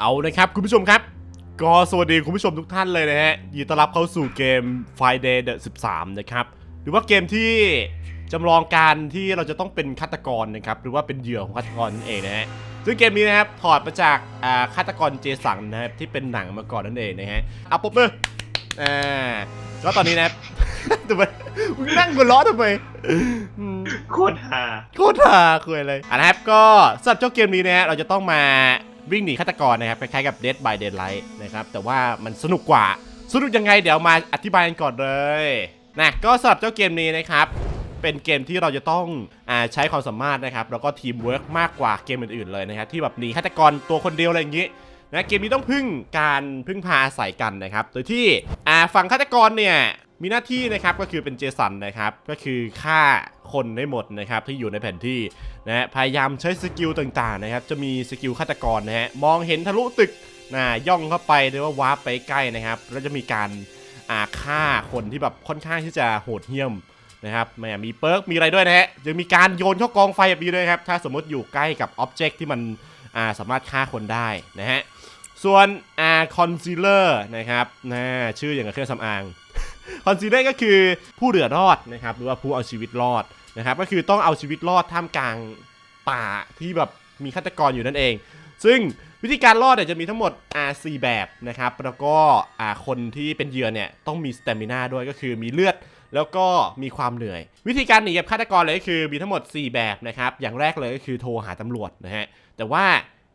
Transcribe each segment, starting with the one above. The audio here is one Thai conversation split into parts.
เอานะครับคุณผู้ชมครับก็สวัสดีคุณผู้ชมทุกท่านเลยนะฮะยินดีต้อนรับเข้าสู่เกม Friday the 13 นะครับ หรือว่าเกมที่จำลองการที่เราจะต้องเป็นฆาตกรนะครับ หรือว่าเป็นเหยื่อของฆาตกรนั่นเองนะฮะซึ่งเกมนี้นะครับถอดมาจากอ่าฆาตกรเจสันนะครับที่เป็นหนังมาก่อนนั่นเองนะฮะเอาปมมืออ่าก็ตอนนี้นะครับ ทำไมมึงนั่งหัวล้อทำไมอืมโคตรฮา โคตรฮาคุยเลยอะนะครับก็สำหรับเจ้าเกมนี้นะฮะเราจะต้องมา วิ่งหนีฆาตกรนะครับคล้ายๆกับ Dead by Daylight นะครับแต่ว่ามันสนุกกว่า สนุกยังไงเดี๋ยวมาอธิบายกันก่อนเลยนะก็สำหรับเจ้าเกมนี้นะครับเป็นเกมที่เราจะต้องอใช้ความสามารถนะครับแล้วก็ทีมเวิร์กมากกว่าเกมอื่นๆเลยนะครับที่แบบหนีฆาตกรตัวคนเดียวอะไรอย่างนี้นะเกมนี้ต้องพึ่งการพึ่งพาอาศัยกันนะครับ โดยที่ฝั่งฆาตกรเนี่ย มีหน้าที่นะครับก็คือเป็นเจสันนะครับก็คือฆ่าคนให้หมดนะครับที่อยู่ในแผนที่นะฮะพยายามใช้สกิลต่างๆนะครับจะมีสกิลฆาตกรนะฮะมองเห็นทะลุตึกนะย่องเข้าไปหรือว่าวาร์ปไปใกล้นะครับแล้วจะมีการอ่าฆ่าคนที่แบบค่อนข้างที่จะโหดเหี้ยมนะครับแหมมีเปิร์กมีอะไรด้วยนะฮะยังมีการโยนเข้ากองไฟแบบนี้ด้วยครับถ้าสมมติอยู่ใกล้กับอ็อบเจกต์ที่มันอ่าสามารถฆ่าคนได้นะฮะส่วนอ่าคอนซีลเลอร์นะครับนะชื่ออย่างกับเครื่องสำอาง คอนซีเลอร์ก็คือผู้เหลือรอดนะครับหรือว่าผู้เอาชีวิตรอดนะครับก็คือต้องเอาชีวิตรอดท่ามกลางป่าที่แบบมีฆาตกรอยู่นั่นเอง ซึ่งวิธีการรอดเนี่ยจะมีทั้งหมดอ่าสี่แบบนะครับแล้วก็อ่าคนที่เป็นเหยื่อเนี่ยต้องมีสเตมินาด้วยก็คือมีเลือดแล้วก็มีความเหนื่อย วิธีการหนีกับฆาตกรเลยก็คือมีทั้งหมด 4 แบบนะครับอย่างแรกเลยก็คือโทรหาตำรวจนะฮะแต่ว่า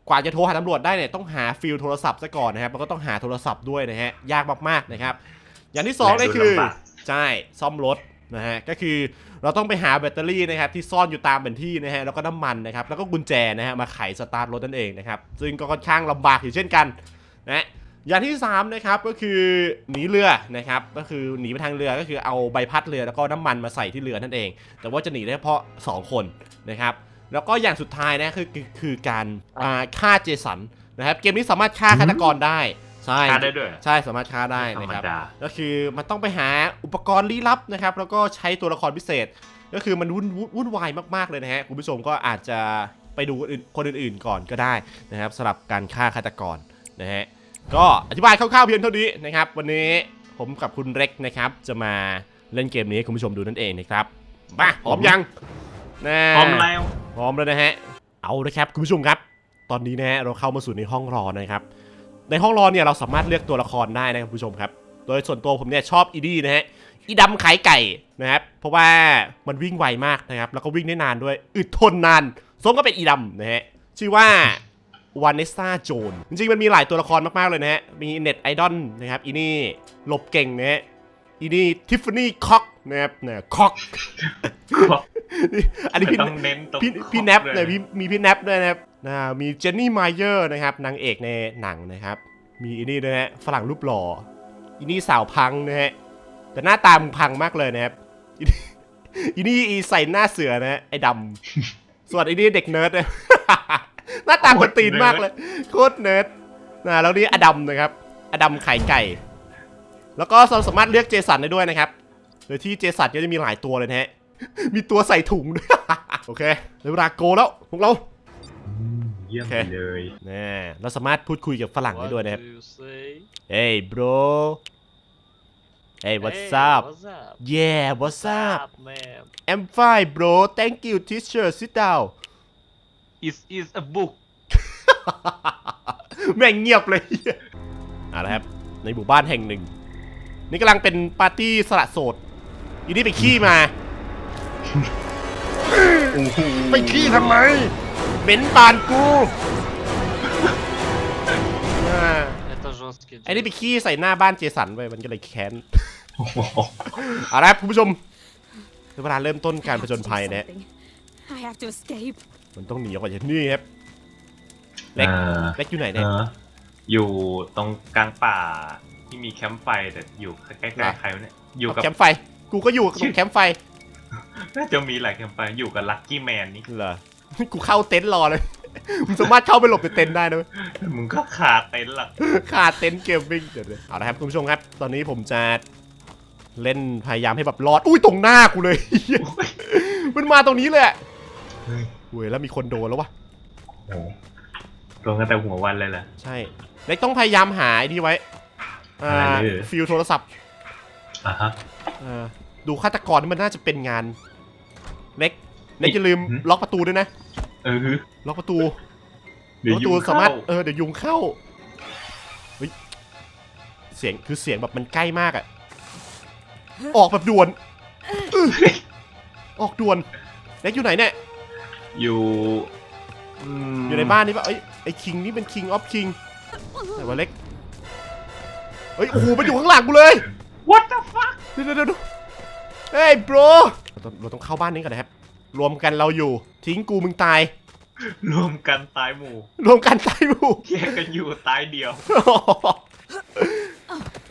กว่าจะโทรหาตำรวจได้เนี่ยต้องหาฟิลโทรศัพท์ซะก่อนนะครับแล้วก็ต้องหาโทรศัพท์ด้วยนะฮะยากมากๆนะครับ อย่างที่สองเลยคือใช่ซ่อมรถนะฮะก็คือเราต้องไปหาแบตเตอรี่นะครับที่ซ่อนอยู่ตามแผนที่นะฮะแล้วก็น้ำมันนะครับแล้วก็กุญแจนะฮะมาไขสตาร์ทรถนั่นเองนะครับซึ่งก็ค่อนข้างลำบากอยู่เช่นกันนะอย่างที่3นะครับก็คือหนีเรือนะครับก็คือหนีไปทางเรือก็คือเอาใบพัดเรือแล้วก็น้ำมันมาใส่ที่เรือนั่นเอง แต่ว่าจะหนีได้เฉพาะ 2 คนนะครับแล้วก็อย่างสุดท้ายนะคือคือคือการอ่าฆ่าเจสันนะครับเกมนี้สามารถฆ่าฆาตกรได้ ใช่ฮาได้ด้วย ใช่สามารถฆ่าได้ธรนะรมครับดา ก็คือมันต้องไปหาอุปกรณ์ลี้ลับนะครับ แล้วก็ใช้ตัวละครพิเศษ ก็คือมันวุ่นวุ่นวุ่นวายมากๆเลยนะฮะคุณผู้ชมก็อาจจะไปดูคนอื่นคนอื่นๆก่อนก็ได้นะครับสำหรับการฆ่าฆาตกรนะฮะก็อธิบายคร่าวๆเพียงเท่านี้นะครับ วันนี้ผมกับคุณเร็กนะครับ จะมาเล่นเกมนี้ให้คุณผู้ชมดูนั่นเองนะครับมาพร้อมยังนะ พร้อมแล้ว พร้อมแล้วนะฮะ เอาละครับ คุณผู้ชมครับ ตอนนี้นะฮะเราเข้ามาสู่ในห้องรอนะครับ ในห้องรอเนี่ยเราสามารถเลือกตัวละครได้นะครับคุณผู้ชมครับ โดยส่วนตัวผมเนี่ยชอบอีดี้นะฮะอีดำขายไก่นะครับ เพราะว่ามันวิ่งไวมากนะครับ แล้วก็วิ่งได้นานด้วย อึดทนนาน สมก็เป็นอีดำนะฮะ ชื่อว่าวานเนสซาโจน จริงๆ มันมีหลายตัวละครมากๆ เลยนะฮะ มีเน็ตไอดอลนะครับ อีนี่หลบเก่งนะฮะ อีนี่ทิฟฟานี่คอกนะครับเนี่ยคอกอันนี้พี่ต้องเน้นตรงพี่พี่คแนรปบเนี่ยพี่มีพี่แนปด้วยนะครับ นะมีเจนนี่ไมายเออร์นะครับนางเอกในหนังนะครับ มีอีนี่ด้วยนะฮะฝรั่งรูปหล่ออีนี่สาวพังนะฮะแต่หน้าตามึงพังมากเลยนะครับอีนี่อีนี่ใส่หน้าเสือนะฮะไอ้ดำส่วนอีนี่เด็กเนิร์ดนะหน้าตาคนตีนมากเลยโคตรเนิร์ดนะแล้วนี่อดัมนะครับ อดัมไข่ไก่ แล้วก็เราสามารถเลือกเจสันได้ด้วยนะครับ โดยที่เจสันก็จะมีหลายตัวเลยนะฮะ มีตัวใส่ถุงด้วย โอเคเวลาโกแล้วพวกเรา เยี่ยมโอเคไปเลยแน่เราสามารถพูดคุยกับฝรั่งได้ What ด้วยนะครับ do you say? Hey bro Hey what's Hey, up What's up? Yeah what's up man? I'm fine bro thank you teacher sit down Is is a book. แม่งเงียบเลยเอาละครับ ในหมู่บ้านแห่งหนึ่ง นี่กำลังเป็นปาร์ตี้สละโสดอีนี่ไปขี้มา ไปขี้ทำไม เหม็นบานกูอ่า Это жесткий. ไอ้นี่ไปขี้ใส่หน้าบ้านเจสันไปมันก็เลยแค้น โอ้โห เอาละครับคุณผู้ชมถึงเวลาเริ่มต้นการผจญภัยนะฮะ I have to escape. มันต้องหนีออกไปจากที่นี่ครับ เล็ก อ่า เล็กอยู่ไหนเนี่ย อ่าอยู่ตรงกลางป่าที่มีแคมป์ไฟแต่อยู่ใกล้ เหรอ ๆใครวะเนี่ยอยู่กับ แคมป์ไฟ กูก็อยู่ตรงแคมป์ไฟ น่าจะมีหลายแคมป์ไฟอยู่กับลัคกี้แมนนี่ เหรอ กูเข้าเต็นท์รอเลย มึงสามารถเข้าไปหลบในเต็นท์ได้นะเว้ย มึงก็ขาดเต็นท์ละขาดเต็นท์เกมมิ่งเดี๋ยวเลยเอาละครับคุณผู้ชมครับ ตอนนี้ผมจะเล่นพยายามให้แบบรอด อุ้ยตรงหน้ากูเลย มันมาตรงนี้เลยอะเฮ้ยเว้ยแล้วมีคนโดนแล้ววะ โอ้โหลงกันแต่หัววันเลยล่ะ ใช่ เล็กต้องพยายามหาไอ้นี่ไว้อ่าอะไรเลยฟิลโทรศัพท์อะฮะ เออดูฆาตกรนี่มันน่าจะเป็นงาน เล็ก เล็กอย่าลืมหืมล็อกประตูด้วยนะ เออฮึล็อกประตูเดี๋ยวประยุตูงสามารถเข้าเออเดี๋ยวยุงเข้าเฮ้ยเสียงคือเสียงแบบมันใกล้มากอะออกแบบด่วนอื้อออกด่วนเล็กอยู่ไหนเนี่ย อยู่มอยู่ในบ้านนี่ปะเอ้ยไอ้คิงนี่เป็น king of king ไหนวะเล็กเฮ้ยโอ้โหมันอยู่ข้างหลังกูเลย What the fuck เดี๋ยวเดี๋ยวเดี๋ยวเฮ้ยโบรเราต้องเราต้องเข้าบ้านนี้ก่อนนะครับ รวมกันเราอยู่ ทิ้งกูมึงตาย รวมกันตายหมู่รวมกันตายหมู่แยกกันอยู่ตายเดียว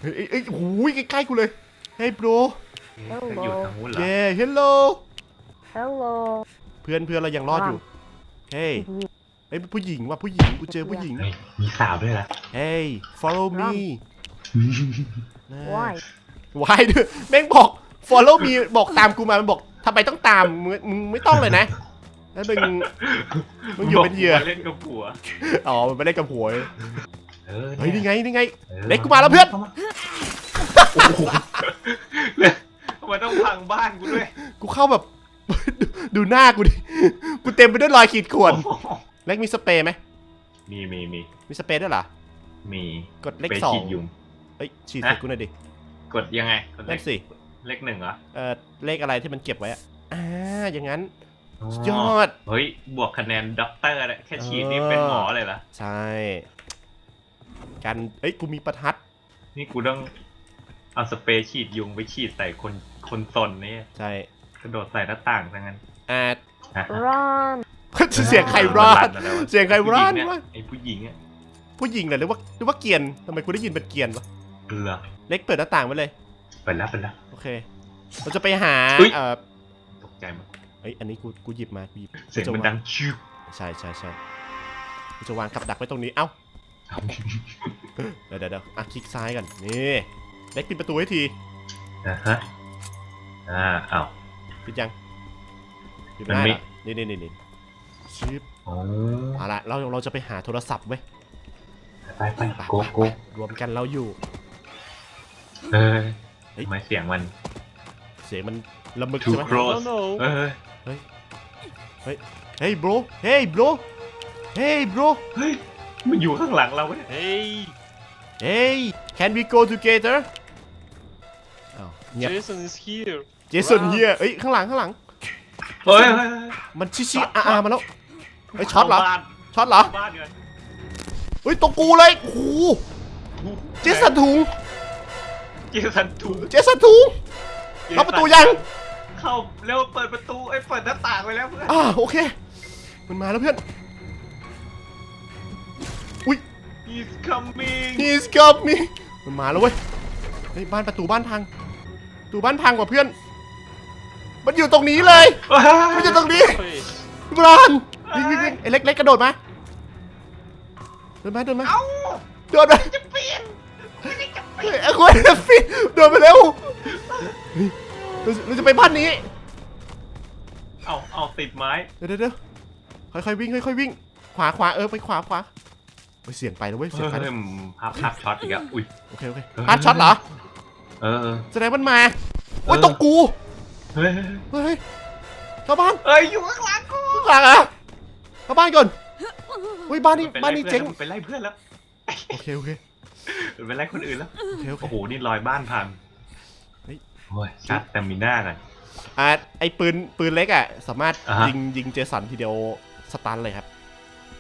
เฮ้ยเอ้ยเอ้ยโอ้ยใกล้ๆกูเลย เฮ้ยโบรอยู่ทางนู้นเหรอเย้เฮลโล Hello. เพื่อนเพื่อนเรายังรอดอยู่ เฮ้ยเฮ้ยผู้หญิงว่ะผู้หญิงกูเจอผู้หญิง เฮ้ยมีสาวด้วยล่ะเฮ้ย follow me Why? วายด้วยแม่งบอก follow me บอกตามกูมา มันบอก ทำไมต้องตามมึงมึงไม่ต้องเลยนะ แล้วมึง มึงอยู่เป็นเหยื่อ เล่นกับผัวอ๋อมันไม่ได้กับหัวเออเฮ้ยนี่ไงนี่ไงออเล็กกูมาแล้วเพื่อนโอ้โหเนี่ยทำไมต้องพังบ้านกูด้วยกูเข้าแบบ ดูดูหน้ากูดิ กูเต็มไปด้วยรอยขีดข่วนโอ้โหเล็กมีสเปรย์ไหม มีมีมีมีสเปรย์ด้วยเหรอ มีกดเลขไปสองฉีดยุง เอ้ยฉีดใส่กูหน่อยดิ กดยังไงกดเลนั่ขนสิ เลขหนึ่งเหรอ เอ่อเลขอะไรที่มันเก็บไว้อะอ่าอย่างนั้นอ๋อสุดยอด เฮ้ย บวกคะแนนด็อกเตอร์เลยแค่ฉีดนี่เออเป็นหมอเลยเหรอ ใช่ กันเอ้ย กูมีประทัด นี่กูต้องเอาสเปรย์ฉีดยุงไปฉีดใส่คนคนซนนี่ ใช่ กระโดดใส่หน้าต่างซะงั้นอ่าฮะ Run. เสียงใครร้อนมันลั่นมาแล้วอะเสียงใครร้อนผู้หญิงวะเยไอ้ผู้หญิงอะผู้หญิงเหรอหรือว่าหรือว่าเกรียนทำไมกูได้ยินเป็นเกรียนวะเหรอเล็กเปิดหน้าต่างไว้เลย เปิดแล้วเปิดแล้ว โอเค เราจะไปหาอุ๊ย เอ่อตกใจหมดเอ้ยอันนี้กูกูหยิบมากูหยิบเสียงมันดังชิวใช่ใช่ใช่กูจะวางกับดักไว้ตรงนี้เอ้าเดี๋ยวเดี๋ยวเดี๋ยวอะคลิกซ้ายก่อนนี่เล็กปิดประตูให้ทีอะฮะอ่าอ้าว ปิดยังปิดมันได้ไม่ ละนี่นี่นี่นี่ชิปโอ้เอาละเราเราจะไปหาโทรศัพท์เว้ยไปไปโกโกรวมกันเราอยู่เออ เฮ้ย ทำไมเสียงมันเสียงมันละมึก Too ใช่ไหม close Oh no. เออเฮ้ย bro เฮ้ย bro เฮ้ย bro เฮ้ยมันอยู่ข้างหลังเราเนี่ย Hey, เฮ้ย can we go together อ้าวเงียบ Jason is here. เจสันเฮียเอ้ย ข้างหลังข้างหลัง เฮ้ยเฮ้ยเฮ้ยมันชิชิอาอามาแล้วเฮ้ยช็อตเหรอบ้านช็อตเหรอบ้านเงินเฮ้ยตรงกูเลยโอ้โหเจสันถุง เจสันถูกเจสันถุงเข้าประตูยัง เข้าเร็วเปิดประตูไอ้ยเปิดหน้าต่างไปแล้วเพื่อนอ่าโอเค มันมาแล้วเพื่อน อุ้ย He's coming he's got me มันมาแล้วเว้ยเฮ้ยบ้านประตูบ้านพังประตูบ้านพังกว่าเพื่อน มันอยู่ตรงนี้เลย มันอยู่ตรงนี้ Face. บรอนยิงยิงยิงไอ้เล็กเล็กกระโดดมาเดินมาเดินมาเอ้าโดดมาจะเปลี่ยนเฮ้ย ไอ้คนฟิโดดไปเร็วเฮ้ยเราเราจะไปบ้านนี้ เอาเอาติดไม้เดี๋ยวเดี๋ยวเดี๋ยวค่อยๆวิ่งค่อยๆวิ่ง ขวาขวาเออไปขวาขวาไปเสียงไปแล้วเว้ยเสียงไปเฮ้แล้ยวภาพภาพช็อตอีกอะอุ้ยโอเคโอเคพลาดช็อตเหรอเออเออแสดงมันมาโอ้ยเออตกกูเฮ้ยเฮ้ยเฮ้ยเข้าบ้านเอ้ยอยู่ข้างหลังกูข้างหลังอะเข้าบ้านก่อนเฮ้ยบ้านนี้มับ้านไล่นี้พื่อเจ๊งมันไปไล่เพื่อนแล้วโอเคโอเคมัน ไปไล่คนอื่นแล้วโอเคโอเค โอ้โหนี่รอยบ้านพังเฮ้ย โอ้ยชัดแต่มีหน้ากัน อ่าไอ้ปืนปืนเล็กอะ สามารถอ่าฮะ ยิงยิงเจสันทีเดียวสตันเลยครับ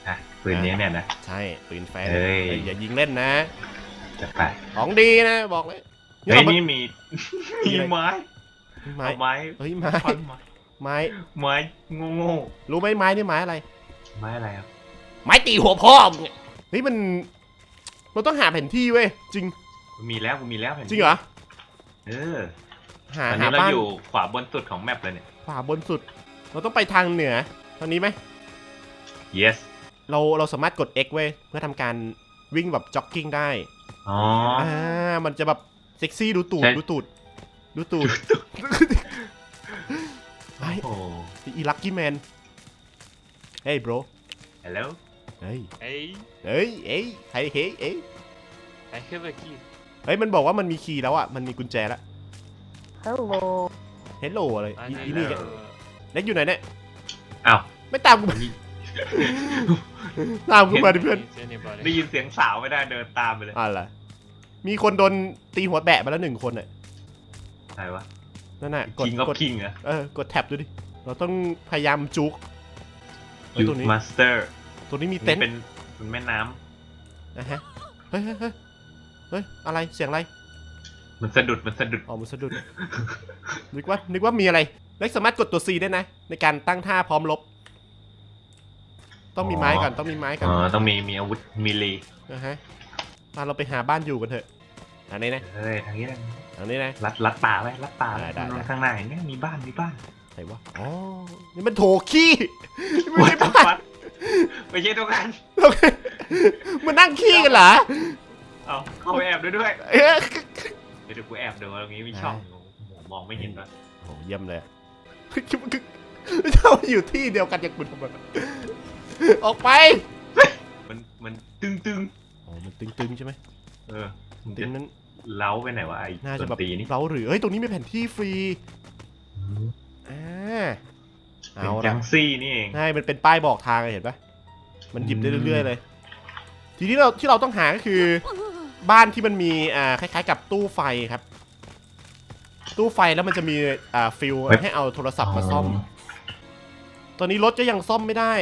อะปืนนี้เนี่ยนะ ใช่ปืนแฟนเฮ้ย เอ้ยอย่ายิงเล่นนะจะไปของดีนะบอกเลยเฮ้ยอามานี่มีมีมีอะไรไม้ไม้เอาไม้เฮ้ยไม้ฟันไม้ไม้ไม้โง่รู้ไหมไม้นี่ไม้อะไร ๆไม้อะไรครับ ไม้ตีหัวพ่อมึงอะเฮ้ยมัน เราต้องหาแผนที่เว้ยจริงกูมีแล้วกูมีแล้วแผ่นจริงเหรอเออหาอันหานี้เราบ้านอยู่ขวาบนสุดของแมปเลยเนี่ย ขวาบนสุด เราต้องไปทางเหนือทางนี้ไหม yes เราเราสามารถกด X เว้ยเพื่อทำการวิ่งแบบจ็อกกิ้งได้อ๋อ อ่ามันจะแบบเซ็กซี่ดูตูดใช่ ดูตูดดูตูดไอ้โอ้ อีลักกี้แมนเฮ้ย bro ฮัลโหลเเฮ้ย Hey, เฮ้ย เอ้ยใครเฮ้ยเอ้ย I have a key. เฮ้ย มันบอกว่ามันมีคีย์แล้วอะ มันมีกุญแจแล้ว Hello. เฮลโลอะไร I อี need อีนี่แก uh, เล็กอยู่ไหนเนี่ยอ้าว ไม่ตามกูมาตามกูมาดิเพื่อน meet anybody. ได้ยินเสียงสาวไม่ได้เดินตามไปเลยอะไรมีคนโดนตีหัวแบะมาแล้วหนึ่งคนน่ะใครวะนั่นน่ะกด King of กด King อะเออกดแท็บดูดิ เราต้องพยายามจุกเฮ้ยยูตรงนี้มาสเตอร์ ตรงนี้มีเต็นท์เป็นเป็นแม่น้นะฮะเฮ้ยเฮ้ยเฮ้ยเฮ้ยอะไรเสียงอะไรำมันสะดุดมันสะดุดอ๋อมันสะดุดนึกว่านึกว่ามีอะไรเล็กสามารถกดตัว C ได้นะ ในการตั้งท่าพร้อมลบ ต้องมีไม้ก่อนต้องมีไม้ก่อนอ๋อต้องมีมีอาวุธมีลีนะฮะมาเราไปหาบ้านอยู่กันเถอะอันนี้นะเฮ้ยทางนี้นะอันนี้นะลัดลัดป่าไว้ลัดป่าได้ได้ได้ข้างหน้าเห็นไหมมีบ้านมีบ้านไหนวะอ๋อนี่มันโถขี้ไม่ใช่บ้าน ไม่ใช่ตรงนั้นโอเคมันนั่งขี้กันเหรอเอาเข้าไปแอบด้วยด้วยเอ๊ะเดี๋ยวกูแอบดูตรงนี้มีช่องโอ้โหมองไม่เห็นวะโอ้เยี่ยมเลยอะเจ้าอยู่ที่เดียวกันอย่างคุณทำไมออกไป มันมันตึงตึงอ๋อมันตึงๆใช่ไหมเออมันตึจะงนั้นเล้าไปไหนวะไอ้น่าดจะนแบบตรีนี่เราหรือเฮ้ยตรงนี้มีแผนที่ฟรีอ่า เป็นเอาจัละงซี่นี่เอง ใช่มันเป็นป้ายบอกทางอะเห็นปะมันหยิบได้เรื่อยๆเลย ทีนี้เราที่เราต้องหาก็คือ บ้านที่มันมีอ่าคล้ายๆ กับตู้ไฟครับ ตู้ไฟแล้วมันจะมีอ่าฟิลให้เอาโทรศัพท์มาซ่อม ตอนนี้รถก็ยังซ่อมไม่ได้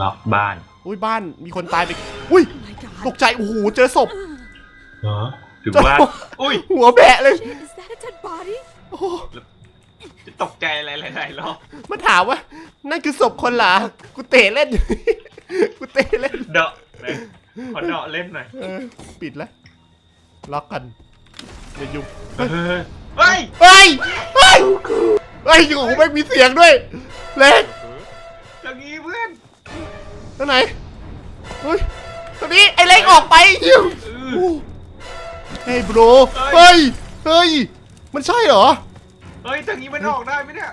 ล็อกบ้านอุ้ยบ้านมีคนตายไป อุ้ย Oh my ต god. กใจโอ้โหเจอศพ เหรอถึงว่า อุ้ย หัวแบะเลย Shit, is that a dead body? โอ้โหจะ ตกใจอะไรหลายๆรอบมันถามว่า นั่นคือศพคนเหรอกูเตะเล่น กูเตะเล่นเดาะเลยขอเดาะเล่นหน่อยเออปิดแล้วล็อกกันอย่ายุ่งเฮ้ยเฮ้ยเฮ้ยเฮ้ยโอ้โหไม่งมีเสียงด้วยเล็กตรงนี้เพื่อนตรงไหนเฮ้ยตรงนี้ไอ้เล็กออกไปยิวเออโอ้เฮ้ยโบรเฮ้ยเฮ้ยมันใช่เหรอ เฮ้ยทางนี้มันออกได้ไหมเนี่ย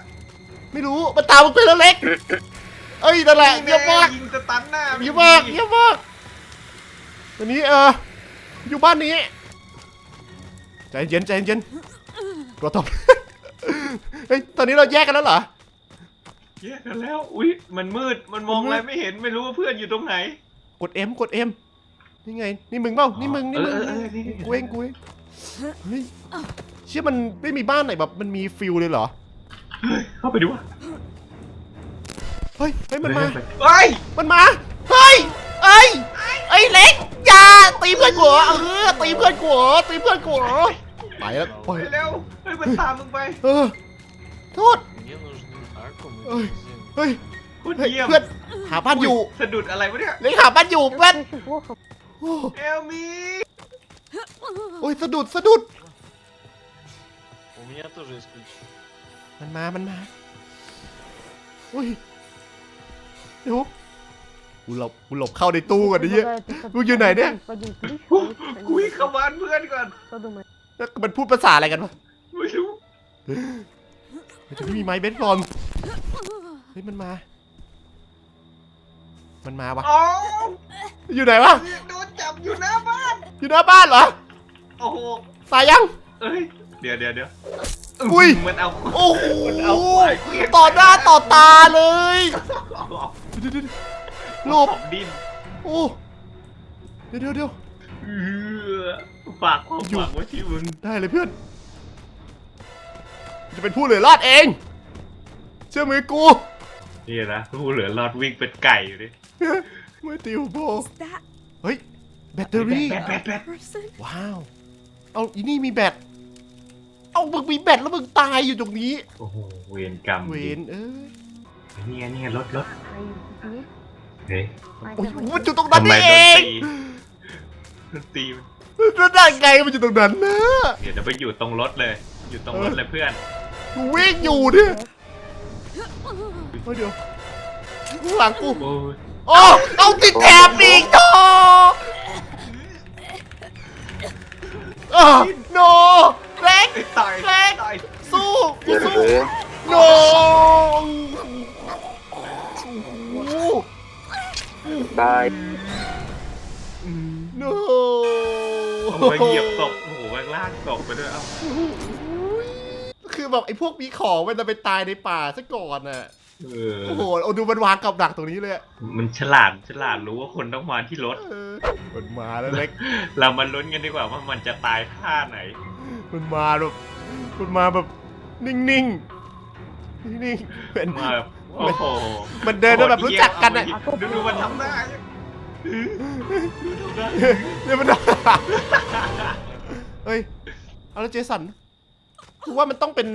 ไม่รู้มันตามมึงไปแล้วเล็กเอ้ยนั่นแหละเยี่ยมมากยิงสตันหน้าเยี่ยมมากเยี่ยมมากตอนนี้เอออยู่บ้านนี้ใจเย็นใจเย็นตัวตบเฮ้ยตอนนี้เราแยกกันแล้วเหรอแยกกันแล้วอุ้ยมันมืดมันมองมันมืดอะไรไม่เห็นไม่รู้ว่าเพื่อนอยู่ตรงไหน กด M กด M นี่ไง นี่มึงเปล่านี่มึงนี่มึงเออเออเออนี่กูเองกูเองเฮ้ย เชื่อมันไม่มีบ้านไหนแบบมันมีฟิลเลยเหรอ เข้าไปดูว่า เฮ้ย เฮ้ย มันมา เฮ้ย มันมา เฮ้ยเอ้ยไอ้ยเล็กอย่าตีเพื่อนกูเหรอเออตีเพื่อนกูเหรอตีเพื่อนกูเหรอไปแล้วไป ไปเร็ว เฮ้ยมันตามมึงไป เออ โทษ Мне нужны аккум и Ой. бензин. เฮ้ย โคตร เฮ้ย เยี่ยม เพื่อนหาบ้านอยู่ สะดุดอะไรวะเนี่ย เล็กหาบ้านอยู่เพื่อน Очень плохо. โอ้ เอลมี โอ้ยสะดุดสะดุด У меня тоже есть ключ. มันมา มันมาอุ้ยเดี๋ยวกูหลบกูหลบเข้าในตู้ก่อนดิเหี้ย Предлагаю Ну, Юнайде. один ключ, กูวิ่งเข้าบ้านเพื่อนก่อน Что думаешь? แล้วมันพูดภาษาอะไรกันวะ ไม่รู้ มันจะไม่มีไม้เบสบอลเฮ้ยมันมา มันมาวะ อ๋อ อยู่ไหนวะ โดนจับอยู่หน้าบ้าน อยู่หน้าบ้านเหรอ โอ้โห ตายยัง เอ้ย เ ดี๋ยวเดี๋ยวเดี๋ยวอุ้ย มันเอาโอ้โหมันเอาควายเครื่องต่อหน้าต่อตาเลยเอาเอาเดี๋ยวเดี๋ยวเดี๋ยวหลบของดินโอ้เดี๋ยวเดี๋ยวเดี๋ยวเออฝากความหวังไว้ที่มึงได้เลยเพื่อนจะเป็นผู้เหลือรอดเอง เชื่อมือกูนี่นะผู้เหลือรอดวิ่งเป็นไก่อยู่ดิไม่ติวโบ Is that เฮ้ย แบตเตอรี่ แบตแบตแบต person? ว้าว เอาอีนี่มีแบต เอามึงมีแบตแล้วมึงตายอยู่ตรงนี้ โอ้โหเวรกรรมเวนเอ้ยนี่ไงนี่ไงรถรถไปนี่เฮ้ยโอ้ยมันอยู่ตรงนั้นนี่เองตีโดนตีแล้วได้ไงมันอยู่ตรงนั้นนะเดี๋ยวจะไปอยู่ตรงรถเลย อยู่ตรงรถเลยเพื่อนกูวิ่งอยู่เนี่ยเดี๋ยวข้หลังกูโอ้อเอาติดแถบอีกโธ่อ๋อ no ล็กตายเล็กต่อยสู้กูสู้โนตายโนโอ้ยเหยียบตกโอ้โหแม่งลากตกไปด้วยเอ้าคือแบบไอ้พวกมีของมันจะไปตายในป่าซะก่อนน่ะ เออ โอ้โหเอาดูมันวางกับดักตรงนี้เลยอะมันฉลาดฉลาดรู้ว่าคนต้องมาที่รถ เออมันมาแล้วเล็ก เรามาลุ้นกันดีกว่าว่ามันจะตายท่าไหน มันมาแบบมันมาแบบนิ่งๆ นิ่งๆเป็น มาแบบโอ้โหมันเดินแล้วแบบรู้จักกันอะ ดูดูมันทำได้เนี่ยมันเฮ้ย เอาแล้วเจสันกูว่ามันต้องเป็น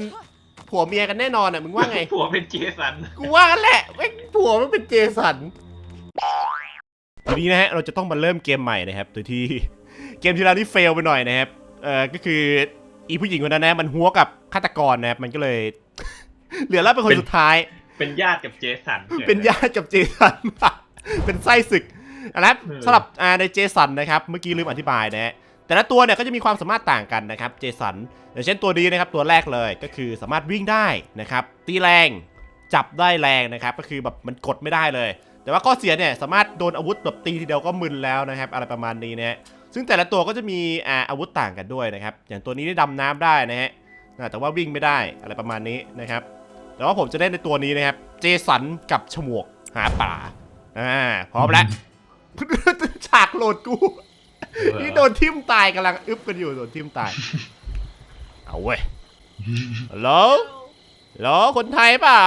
ผัวเมียกันแน่นอนอะมึงว่าไง ผัวเป็นเจสัน กูว่ากันแหละไอ้ยผัวมันเป็นเจสันทีนี้นะฮะเราจะต้องมาเริ่มเกมใหม่นะครับโดยที่เกมที่แล้วนี่เฟลไปหน่อยนะครับเออก็คืออีผู้หญิงคนนั้นนะมันหัวกับฆาตกรนะครับมันก็เลย เหลือแล้วเป็นคนเป็นสุดท้าย เป็นญาติกับเจสันเป็นญาติกับเจสันเป็นไส้ศึกนะครับเออสำหรับอ่าในเจสันนะครับ เมื่อกี้ลืมอธิบายนะฮะ แต่ละตัวเนี่ยก็จะมีความสามารถต่างกันนะครับเจสันอย่างเช่นตัวนี้นะครับตัวแรกเลยก็คือสามารถวิ่งได้นะครับตีแรงจับได้แรงนะครับก็คือแบบมันกดไม่ได้เลย แต่ว่าข้อเสียเนี่ยสามารถโดนอาวุธแบบตีทีเดียวก็มึนแล้วนะครับอะไรประมาณนี้นะฮะซึ่งแต่ละตัวก็จะมีอาวุธต่างกันด้วยนะครับอย่างตัวนี้ได้ดำน้ำได้นะฮะแต่ว่าวิ่งไม่ได้อะไรประมาณนี้นะครับแต่ว่าผมจะเล่นในตัวนี้นะครับเจสันกับฉมวกหาป่าอ่าพร้อมแล้วฉากโหลดกู นี่โดนทิ่มตายกำลังอึบกันอยู่โดนทิ่มตาย เอาเว้ยฮัลโหลฮัลโหลคนไทยเปล่า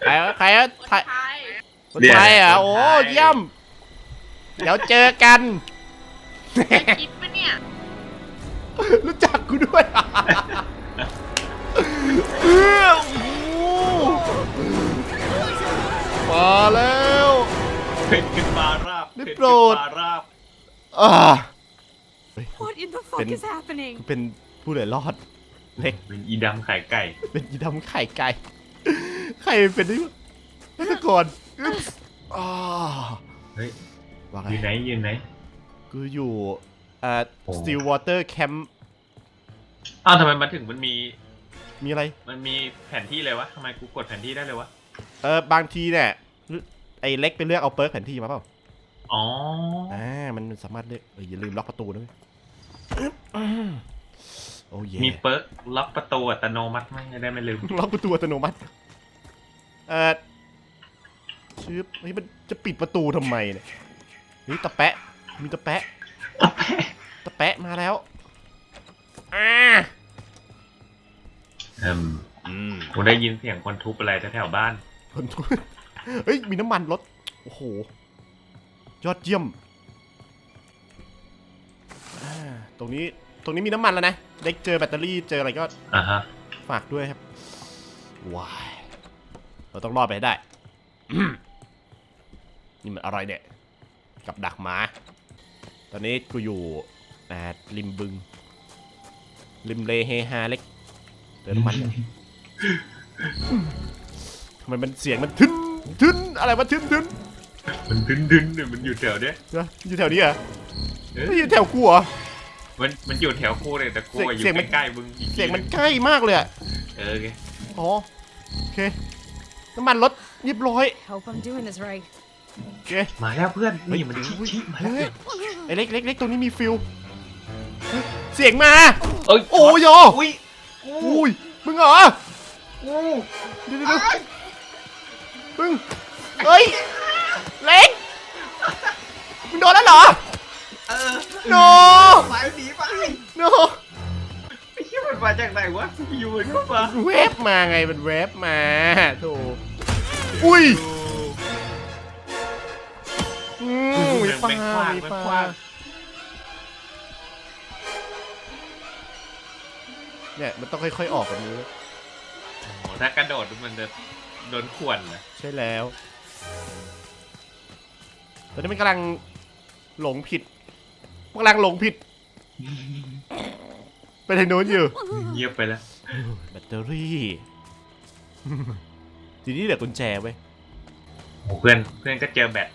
ใครวะใครวะไทยคนไทยเหรอะโอ้เยี่ยม เดี๋ยวเจอกันคิดปะเนี่ย รู้จักกูด้วยเออโอ้โหมาแล้วเป็นขึ้นมาราบ ได้เป็นโปรดขึ้นมาราบอ่า What in the fuck Been- is happening? เป็นผู้เหลือรอด เล็ก เป็นอีดำไข่ไก่ เป็นยีดำไข่ไก่ ไข่เป็นได้ปะนักกรอึ๊บอ่าเฮ้ย ว่าไงอยู่ไหนอยู่ไหน กูอยู่เอ่อ โอ้ Stillwater Camp อ้าวทำไมมาถึงมันมี มีอะไร มันมีแผนที่เลยวะทำไมกูกดแผนที่ได้เลยวะ เออบางทีเนี่ยไอ้เล็กไปเลือกเอาเปิร์กแผนที่มาเปล่า อ๋ออ่ามันสามารถเลือกเอออย่าลืมล็อกประตูด้วยโอ้ยมีเปิร์กล็อกประตูอัตโนมัติไหมจะได้ไม่ลืม ล็อกประตูอัตโนมัติเอ่อชืบเฮ้ยมันจะปิดประตูทำไมเนี่ยเฮ้ยตะแปะ มีตะแปะตะแปะมาแล้วอ่าอืมอืมกูได้ยินเสียงคนทุบอะไรแถวๆบ้าน คนทุกเฮ้ยมีน้ำมันรถโอ้โห ยอดเยี่ยมอ่าตรงนี้ ตรงนี้มีน้ำมันแล้วนะ เด็กเจอแบตเตอรี่ เจออะไรก็อะฮะ ฝากด้วยครับ ว้าย เราต้องรอดไปให้ได้ นี่มันอะไรเนี่ย กับดักหมา ตอนนี้กูอยู่อ่าริมบึง ริมเลเฮฮาเล็กเติมน้ำมันก่อนทำไมมันเสียงมันทึนทึนอะไรวะทึนทึน มันดึนดึนๆเนี่ยมันอยู่แถวเนี้ยเดี๋ยวอยู่แถวนี้เหรอเอ๊ะไม่อยู่แถวกูเหรอ มันมันอยู่แถวกูเลยแต่กูอะอเสียู่ยงมัน ใกล้ๆมึงอีกทีเสียงมันใกล้มากเลยอะเออไงอ๋อโอเคน้ำมันรถเรียบร้อย Hope I'm doing this right. โอเค มาแล้วเพื่อนเฮ้ยนี่มันชี้ชี้มาแล้วเฮ้ยไอ้เล็กเล็กเล็กตรงนี้มีฟิลเฮ้ยเสียงมา เอ้ยโอ้ยโย อุ้ยอุ้ยมึงเหรอเดี๋ยวเดี๋ยวเดี๋ยวมึงเฮ้ย เล็กมึงโดนแล้วเหรอ เออโนไปหนีไปโนไอ้เหี้ยมันมาจากไหนวะอยู่มันก็มาเวฟมาไงมันเวฟมาโถอุ้ยอืมมีปลามีปลาเนี่ยมันต้องค่อยๆออกแบบนี้ โอ้ถ้ากระโดดมันจะโดนข่วนนะใช่แล้ว ตอนนี้มันกำลังหลงผิดมันกำลังหลงผิด ไปทางโน้นอยู่ เงียบไปแล้วแบตเตอรี่ ทีนี้เหลือกุญแจไว้ยโอ้เพื่อนเพื่อนก็เจอแบต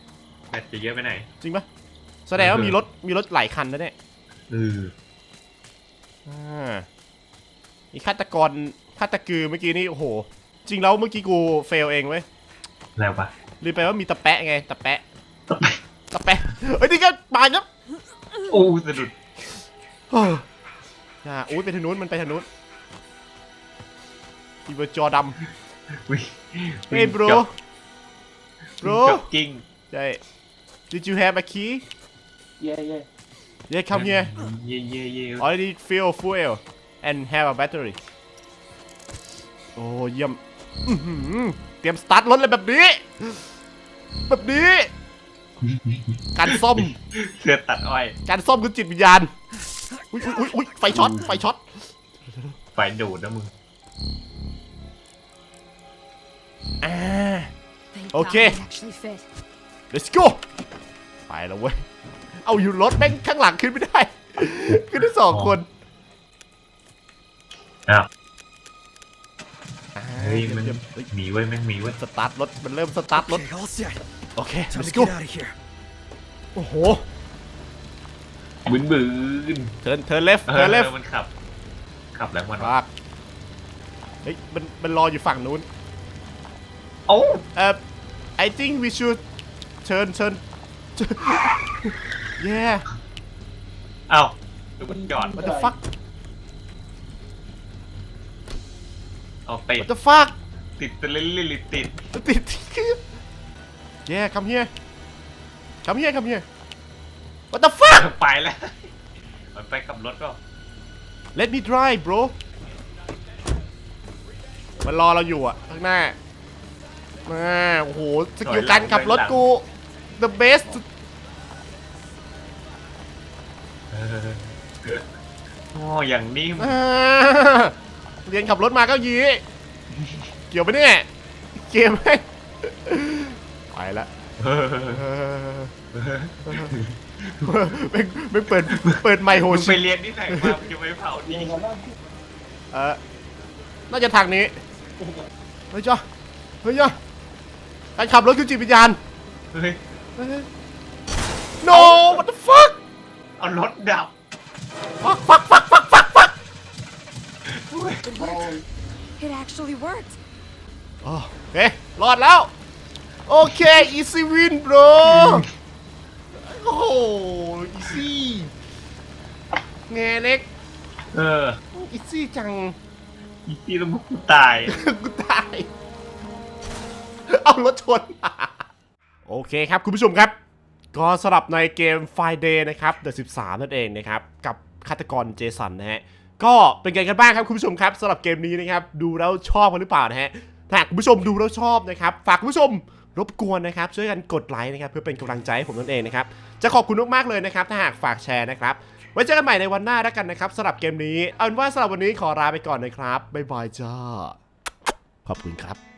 แบตจะเยอะไปไหนจริงปะแสดงว่ามีรถมีรถหลายคันนะเนี่ยเอออ่าอีฆาตกรฆาตกือเมื่อกี้นี่โอ้โห จริงแล้วเมื่อกี้กูเฟลเองเว้ย แล้วปะลืมไปว่ามีตะแปะไงตะแปะ ตะแปะเฮ้ยนี่ก็มาครับโอ้สะดุดเฮ้ยอ่าอุ้ยไปทางนู้นมันไปทางนู้นอีเวอร์จอดวิ่งำเฮ้ย bro จ็อก bro จ็อกกิ้ง ใช่ did you have a key Yeah, yeah. yeah come here เย่เย่เย่ already fill fuel and have a battery โอ้เยี่ยมอื้อหือเตรียมสตาร์ทรถเลยแบบนี้ แบบนี้ การซ่อมเสื้อตัดอ้อย การซ่อมคือจิตวิญญาณอุ้ยอุ้ยอุ๊ยอุ้ยไฟช็อตไฟช็อตไฟดูดนะมึงอ่า Thank Okay. God it actually fit. let's go ไปแล้วเว้ย เอาอยู่รถแม่งข้างหลังขึ้นไม่ได้ ขึ้นได้สองคนอ้าวอ่าเฮ้ยมันเยี่ยมเฮ้ยมีไว้ยแม่งมีไว้ยสตาร์ทรถมันเริ่มสตาร์ทรถ Okay, all set. โอเค Time let's to go get out of here. โอ้โห บึ้นบึ้นเทิร์นเทิร์นเลฟเอเทิร์นเลฟอมันขับ ขับแล้วมันฟากเฮ้ยมันมันรออยู่ฝั่งนู้นโอ้าเอ่อ I think we should turn turn yeah เอ้าดูมันจอด what the fuck เอาติด what the fuck ติดตะลิลิลิติดติดคือ yeah come here come here come here what the fuck ไปแล้ว มันไปกับรถก็ let me drive bro มันรอเราอยู่อะข้างหน้ามาโอ้โหสกิลการขับรถกู the best เออโอ้อย่างนิ่มอ่าเรียนขับรถมาก็ยี้เกี่ยวไปะเนี่ยเกมแม่ง ไปละเออเออไม่ไม่เปิดเปิดไมค์โฮมึงไปชิเรียนที่ไหนมามึงจะไปเผาดีเออน่าจะทางนี้เฮ้ยจ้าเฮ้ยจ้าการขับรถคือจิตวิญญาณเฮ้ย เฮ้ย no what the fuck เอารถดับ fuck fuck fuck fuck fuck fuck It actually worked. โอเครอดแล้ว โอเค easy win bro โอ้โห easy แงเล็กเออ easy จัง อีที่แล้วมึงกูตาย กูตาย เอารถชน โอเคครับคุณผู้ชมครับ ก็สำหรับในเกม Friday นะครับ The 13 นั่นเองนะครับ กับฆาตกรเจสันนะฮะ ก็เป็นไงกันบ้างครับคุณผู้ชมครับสำหรับเกมนี้นะครับ ดูแล้วชอบกันหรือเปล่านะฮะ ถ้าหากคุณผู้ชมดูแล้วชอบนะครับ ฝากคุณผู้ชม รบกวนนะครับช่วยกันกดไลค์นะครับเพื่อเป็นกำลังใจให้ผมนั่นเองนะครับจะขอบคุณมากๆเลยนะครับถ้าหากฝากแชร์นะครับไว้เจอกันใหม่ในวันหน้าแล้วกันนะครับสำหรับเกมนี้ เอาเป็นว่าสำหรับวันนี้ขอลาไปก่อนนะครับบ๊ายบายจ้าขอบคุณครับ